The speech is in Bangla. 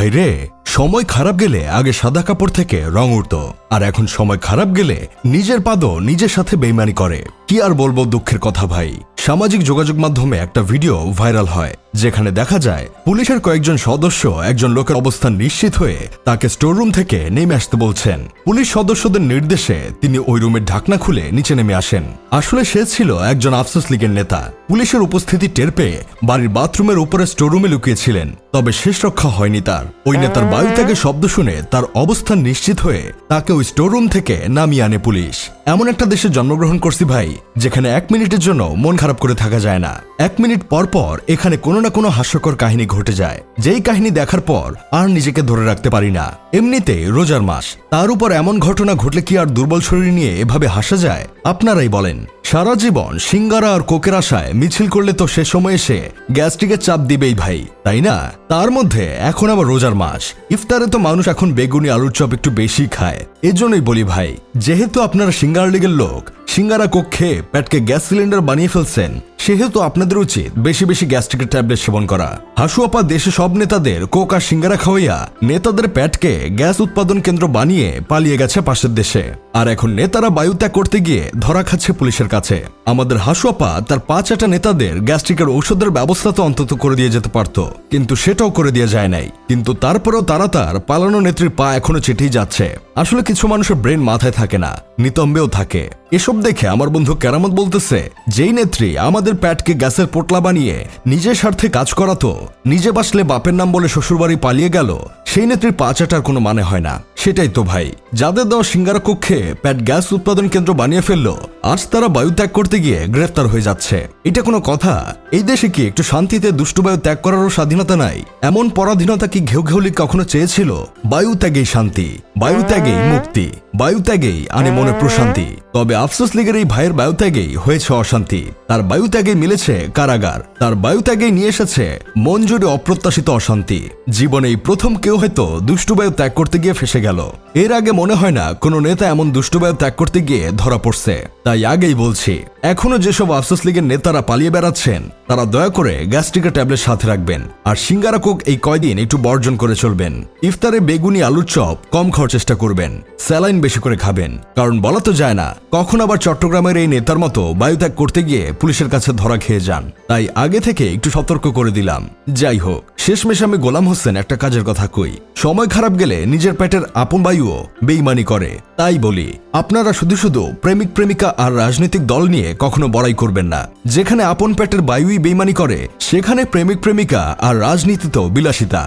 ভাইরে সময় খারাপ গেলে আগে সাদা কাপড় থেকে রং উঠত আর এখন সময় খারাপ গেলে নিজের পাদও নিজের সাথে বেইমানি করে। কি আর বলব দুঃখের কথা ভাই? সামাজিক যোগাযোগ মাধ্যমে একটা ভিডিও ভাইরাল হয়। যেখানে দেখা যায় পুলিশের কয়েকজন সদস্য একজন লোকের অবস্থান নিশ্চিত হয়ে তাকে স্টোররুম থেকে নেমে আসতে বলছেন। পুলিশ সদস্যদের নির্দেশে তিনি ওই রুমের ঢাকনা খুলে নিচে নেমে আসেন। আসলে সে ছিল একজন আফসোস লীগের নেতা। পুলিশের উপস্থিতি টের পেয়ে বাড়ির বাথরুমের উপরে স্টোররুমে লুকিয়েছিলেন তবে শেষ রক্ষা হয়নি তার। ওই নেতার বায়ু থেকে শব্দ শুনে তার অবস্থান নিশ্চিত হয়ে তাকে ওই স্টোররুম থেকে নামিয়ে আনে পুলিশ। এমন একটা দেশে জন্মগ্রহণ করছি ভাই যেখানে এক মিনিটের জন্য মন খারাপ করে থাকা যায় না। এক মিনিট পর পর এখানে কোনো না কোনো হাস্যকর কাহিনী ঘটে যায়। যেই কাহিনী দেখার পর আর নিজেকে ধরে রাখতে পারি না। এমনিতে রোজার মাস, তার উপর এমন ঘটনা ঘটলে কি আর দুর্বল শরীর নিয়ে এভাবে হাসা যায়? আপনারাই বলেন। সারা জীবন সিঙ্গারা আর কোকের আশায় মিছিল করলে তো সে সময় এসে গ্যাস্ট্রিকের চাপ দিবেই ভাই, তাই না? তার মধ্যে এখন আবার রোজার মাস। ইফতারে তো মানুষ এখন বেগুনি, আলুর চপ একটু বেশি খায়। এজন্যই বলি ভাই, যেহেতু আপনারা সিঙ্গারা লিগের লোক, সিঙ্গারা কক্ষে প্যাটকে গ্যাস সিলিন্ডার বানিয়ে ফেলছেন, সেহেতু আপনাদের উচিত বেশি বেশি গ্যাস্ট্রিকের ট্যাবলেট সেবন করা। হাসুয়াপা দেশে সব নেতাদের কোক আর সিঙ্গারা খাওয়াইয়া নেতাদের প্যাটকে গ্যাস উৎপাদন কেন্দ্র বানিয়ে পালিয়ে গেছে পাশের দেশে। আর এখন নেতারা বায়ু ত্যাগ করতে গিয়ে ধরা খাচ্ছে পুলিশের কাছে। আমাদের হাসুয়াপা তার পাঁচ আটা নেতাদের গ্যাস্ট্রিকের ঔষধের ব্যবস্থা তো অন্তত করে দিয়ে যেতে পারত, কিন্তু সেটাও করে দিয়ে যায় নাই। কিন্তু তারপরেও তারা তার পালানো নেত্রীর পা এখনও চেটেই যাচ্ছে। আসলে কিছু মানুষের ব্রেন মাথায় থাকে না, নিতম্বেও থাকে। এসব দেখে আমার বন্ধু কেরামত বলতেছে, যেই নেত্রী আমাদের প্যাটকে গ্যাসের পোটলা বানিয়ে নিজের স্বার্থে কাজ করাতো, নিজে বাসলে বাপের নাম বলে শ্বশুরবাড়ি পালিয়ে গেল, সেই নেত্রীর পাচাটার কোনো মানে হয় না। সেটাই তো ভাই, যাদের দেওয়া সিঙ্গারা কক্ষে প্যাট গ্যাস উৎপাদন কেন্দ্র বানিয়ে ফেলল, আজ তারা বায়ু ত্যাগ করতে গিয়ে গ্রেফতার হয়ে যাচ্ছে। এটা কোনো কথা? এই দেশে কি একটু শান্তিতে দুষ্টু বায়ু ত্যাগ করারও স্বাধীনতা নাই? এমন পরাধীনতা কি ঘেউ ঘেউলি কখনো চেয়েছিল? বায়ু ত্যাগেই শান্তি। বায়ু ত্যাগেই মুক্তি বায়ু ত্যাগেই আনে মনে প্রশান্তি। তবে আফসোস লীগের এই ভাইয়ের বায়ু ত্যাগেই হয়েছে অশান্তি। তার বায়ু ত্যাগে মিলেছে কারাগার। তার বায়ু ত্যাগেই নিয়ে এসেছে মন জুড়ে অপ্রত্যাশিত অশান্তি। জীবনে এই প্রথম কেউ হয়তো দুষ্টু বায়ু ত্যাগ করতে গিয়ে ফেসে গেল। এর আগে মনে হয় না কোনো নেতা এমন দুষ্টু বায়ু ত্যাগ করতে গিয়ে ধরা পড়ছে। তাই আগেই বলছি, এখনও যেসব আফসোস লীগের নেতারা পালিয়ে বেড়াচ্ছেন, তারা দয়া করে গ্যাস্ট্রিকের ট্যাবলেট সাথে রাখবেন। আর সিঙ্গারা কোক এই কয়দিন একটু বর্জন করে চলবেন। ইফতারে বেগুনি আলুর চপ কম খাওয়ার চেষ্টা করবেন। স্যালাইন বেশি করে খাবেন। কারণ বলা তো যায় না, কখন আবার চট্টগ্রামের এই নেতার মতো বায়ুত্যাগ করতে গিয়ে পুলিশের কাছে ধরা খেয়ে যান। তাই আগে থেকে একটু সতর্ক করে দিলাম। যাই হোক, শেষমেশ আমি গোলাম হোসেন একটা কাজের কথা কই। সময় খারাপ গেলে নিজের পেটের আপন বায়ুও বেইমানি করে। তাই বলি, আপনারা শুধু শুধু প্রেমিক, প্রেমিকা আর রাজনৈতিক দল নিয়ে কখনো বড়াই করবেন না। যেখানে আপন পেটের বায়ুই বেইমানি করে, সেখানে প্রেমিক, প্রেমিকা আর রাজনীতি তো বিলাসিতা।